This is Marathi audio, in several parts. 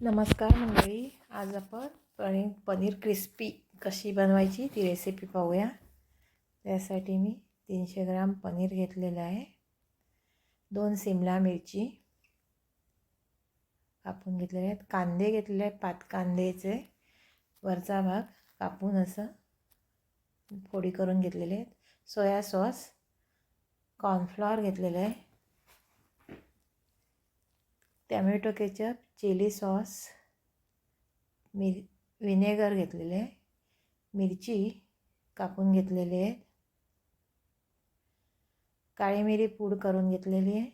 नमस्कार मंडळी. आज आपण पनीर पनीर क्रिस्पी कशी बनवायची ती रेसिपी पाहूया. त्यासाठी मी तीनशे ग्राम पनीर घेतलेलं आहे. दोन सिमला मिरची. कापून घेतलेले आहेत. कांदे घेतलेले आहेत. पात कांद्याचे वरचा भाग कापून असं फोडी करून घेतलेले आहेत. सोया सॉस कॉर्नफ्लॉवर घेतलेलं आहे. टॅमॅटो केचप चिली सॉस मिर विनेगर घेतलेले आहे मिरची कापून घेतलेली आहे काळी मिरी पूड करून घेतलेली आहे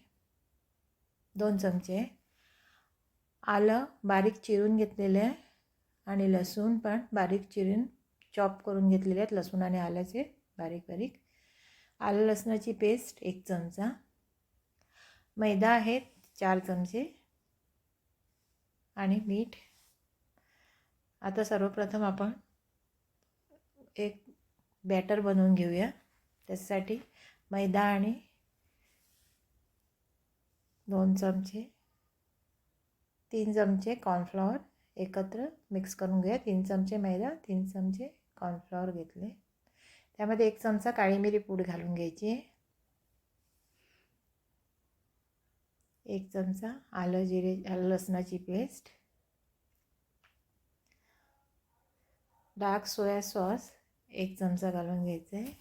दोन चमचे आलं बारीक चिरून घेतलेलं आहे आणि लसूण पण बारीक चिरून चॉप करून घेतलेले आहेत लसूण आणि आल्याचे बारीक बारीक. आलं लसणाची पेस्ट एक चमचा. मैदा आहे चार चमचे. आणि मीठ आता सर्वप्रथम आपण एक बॅटर बनवून घेऊया. त्यासाठी मैदा आणि दोन चमचे तीन चमचे कॉर्नफ्लॉवर एकत्र मिक्स करून घेऊया. तीन चमचे मैदा तीन चमचे कॉर्नफ्लॉवर घेतले. त्यामध्ये एक चमचा काळी मिरी पूड घालून घ्यायची. आहे एक चमचा आलं जिरे आलं लसणाची पेस्ट. डार्क सोया सॉस एक चमचा घालून घ्यायचं. आहे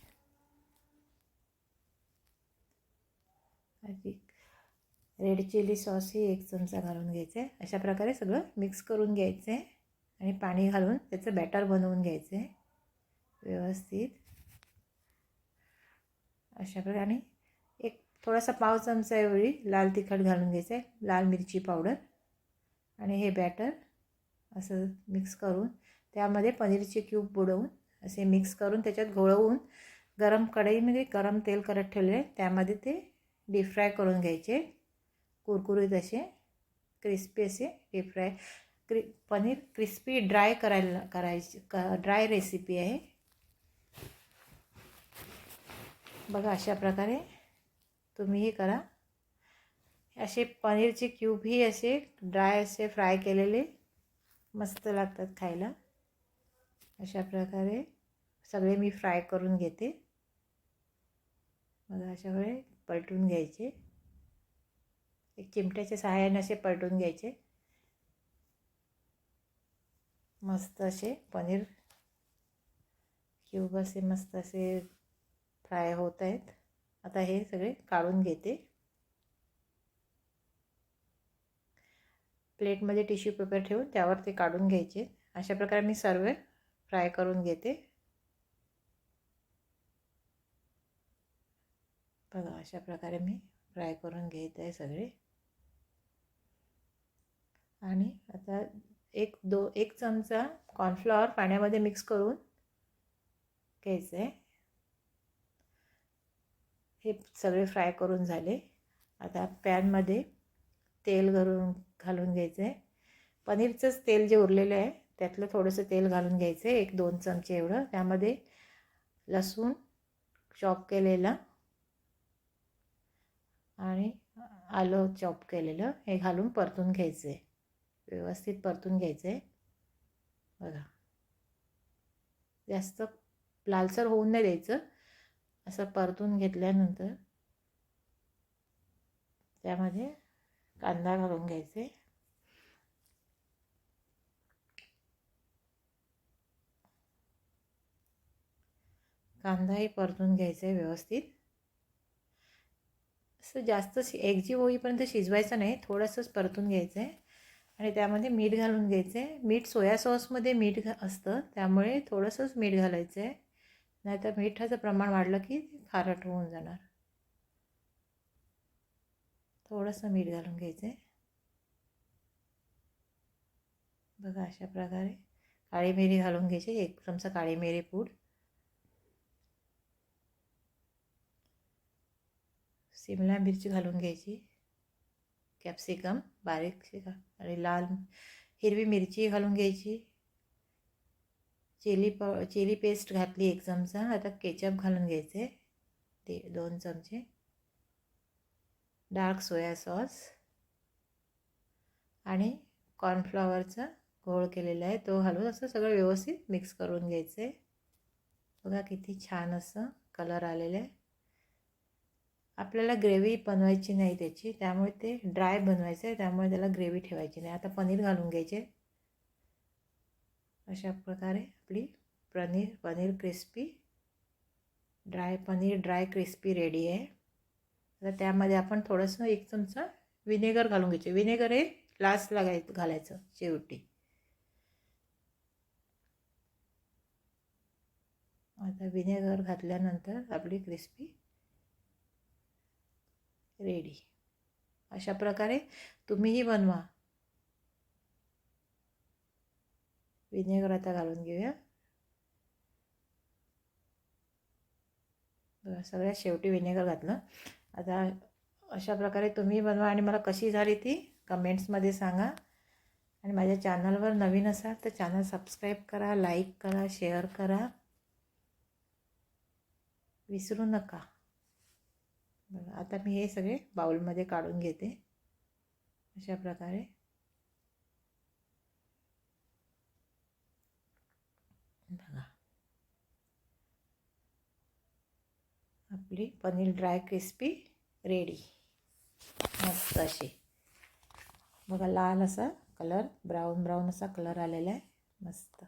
रेड चिली सॉसही एक चमचा घालून घ्यायचं. आहे अशा प्रकारे सगळं मिक्स करून घ्यायचं आहे आणि पाणी घालून त्याचं बॅटर बनवून घ्यायचं आहे व्यवस्थित. अशा प्रकारे आणि एक थोडासा पाव चमचा एवढी लाल तिखट घालून घ्यायचं आहे लाल मिरची पावडर आणि हे बॅटर असं मिक्स करून त्यामध्ये पनीरचे क्यूब बुडवून असे मिक्स करून त्याच्यात घोळवून गरम कढईमध्ये म्हणजे गरम तेल करत ठेवले त्यामध्ये ते डीप फ्राय करून घ्यायचे. कुरकुरीत असे क्रिस्पी असे डीप फ्राय क्रि पनीर क्रिस्पी ड्राय करायला करायची क ड्राय रेसिपी आहे. बघा अशा प्रकारे तुम्हीही करा. असे पनीरचे क्यूबही असे ड्राय असे फ्राय केलेले मस्त लागतात खायला. अशा प्रकारे सगळे मी फ्राय करून घेते. मग अशा वेळे पलटून घ्यायचे. एक चिमट्याच्या सहाय्याने असे पलटून घ्यायचे. मस्त असे पनीर क्यूब असे मस्त असे फ्राय होत आहेत. आता हे सगळे काढून घेते. प्लेटमध्ये टिश्यू पेपर ठेवून त्यावर ते काढून घ्यायचे. अशा प्रकारे मी सर्व फ्राय करून घेते. बघा अशा प्रकारे मी फ्राय करून घेत आहे सगळे. आणि आता एक दो एक चमचा कॉर्नफ्लॉवर पाण्यामध्ये मिक्स करून घ्यायचं आहे हे सगळे फ्राय करून झाले. आता पॅनमध्ये तेल घालून घालून घ्यायचं. आहे पनीरचंच तेल जे उरलेलं आहे त्यातलं थोडंसं तेल घालून घ्यायचं आहे एक दोन चमचे एवढं. त्यामध्ये लसूण चॉप केलेलं आणि आलं चॉप केलेलं हे घालून परतून घ्यायचं. आहे व्यवस्थित परतून घ्यायचं. आहे बघा. जास्त लालसर होऊन नाही द्यायचं. असं परतून घेतल्यानंतर त्यामध्ये कांदा घालून घ्यायचे. कांदाही परतून घ्यायचा आहे व्यवस्थित. असं जास्त शि एकजीव होईपर्यंत शिजवायचं नाही थोडंसंच परतून घ्यायचं. आहे आणि त्यामध्ये मीठ घालून घ्यायचं. आहे मीठ सोया सॉसमध्ये मीठ घा असतं त्यामुळे थोडंसंच मीठ घालायचं. आहे नाहीतर मिठाचं प्रमाण वाढलं की खारट होऊन जाणार. थोडंसं मीठ घालून घ्यायचं आहे बघा अशा प्रकारे काळी मिरी घालून घ्यायची. एक चमचा काळी मिरी पूड. शिमला मिरची घालून घ्यायची. कॅप्सिकम बारीक आणि लाल हिरवी मिरची घालून घ्यायची. चिली प चिली पेस्ट घातली एक चमचा. आता केचप घालून घ्यायचे. ते दोन चमचे. Dark soya sauce. आणि कॉर्नफ्लॉवरचा घोळ केलेला आहे. तो घालून असं सगळं व्यवस्थित मिक्स करून घ्यायचं. आहे बघा किती छान असं कलर आलेलं आहे. आपल्याला ग्रेव्ही बनवायची नाही त्याची. त्यामुळे ते ड्राय बनवायचं आहे. त्यामुळे त्याला ग्रेव्ही ठेवायची नाही. आता पनीर घालून घ्यायचे. अशा प्रकारे आपली paneer paneer crispy dry paneer dry crispy ready आहे. आता त्यामध्ये आपण थोडंसं एक चमचा विनेगर घालून घ्यायचे. विनेगर हे लास्ट लागाय घालायचं शेवटी. आता विनेगर घातल्यानंतर आपली क्रिस्पी रेडी अशा प्रकारे तुम्हीही बनवा. विनेगर आता घालून घेऊया सगळ्यात शेवटी विनेगर घातलं आता अशा प्रकारे तुम्ही बनवा आणि मला कशी झाली ती कमेंट्समध्ये सांगा आणि माझ्या चॅनलवर नवीन असाल तर चॅनल सबस्क्राईब करा लाईक करा शेअर करा विसरू नका आता मी हे सगळे बाउलमध्ये काढून घेते अशा प्रकारे बघा. आपली पनीर ड्राय क्रिस्पी रेडी. मस्त अशी. बघा लाल असा कलर ब्राऊन ब्राऊन असा कलर आलेला आहे. मस्त.